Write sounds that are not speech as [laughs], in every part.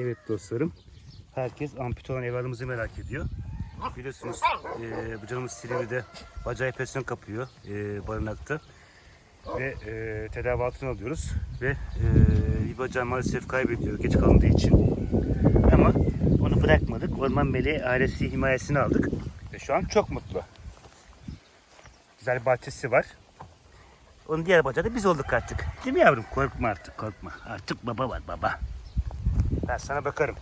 Evet dostlarım. Herkes ampute olan evladımızı merak ediyor. Biliyorsunuz e, canımız Silivri'de bacağı enfeksiyon kapıyor e, barınakta. Ve e, tedavi alıyoruz. Ve e, bacağı maalesef kaybediyor geç kalındığı için. Ama onu bırakmadık. Orman Meleği ailesi himayesini aldık. Ve şu an çok mutlu. Güzel bahçesi var. Onun diğer bacağı da biz olduk artık. Değil mi yavrum? Korkma artık korkma. Artık baba var baba. Ben sana bakarım.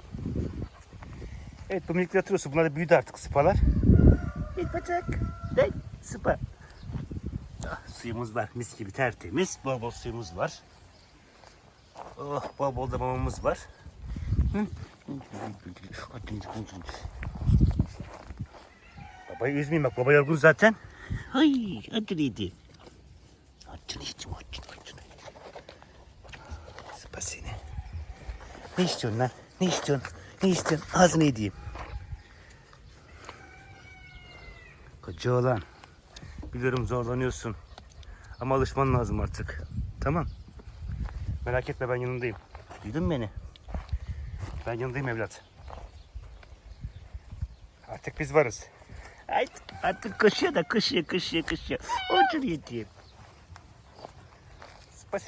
Evet bu minikleri hatırlıyorsun. Bunlar da büyüdü artık sıpalar. Bir bacak. De sıpa. Ah, suyumuz var. Mis gibi tertemiz. Bol bol suyumuz var. Oh bol bol da mamamız var. Babayı üzmeyin bak. Baba yorgun zaten. Ay acılıydı. Acılıydı. Acılı acılı. Sıpa Ne istiyorsun lan? Ne istiyorsun? Ne istiyorsun? Ağzını yediğim. Koca oğlan. Biliyorum zorlanıyorsun. Ama alışman lazım artık. Tamam. Merak etme ben yanındayım. Duydun mu beni? Ben yanındayım evlat. Artık biz varız. Haydi artık koşuyor da koşuyor koşuyor koşuyor. Otur yediğim. Sıpa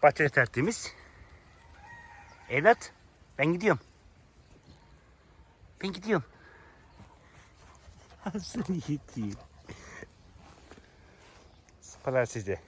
seni. Ah, Bahçe tertemiz. Evlat ben gidiyorum. Ben gidiyorum. [laughs] Seni yediğim. Sıpalar size.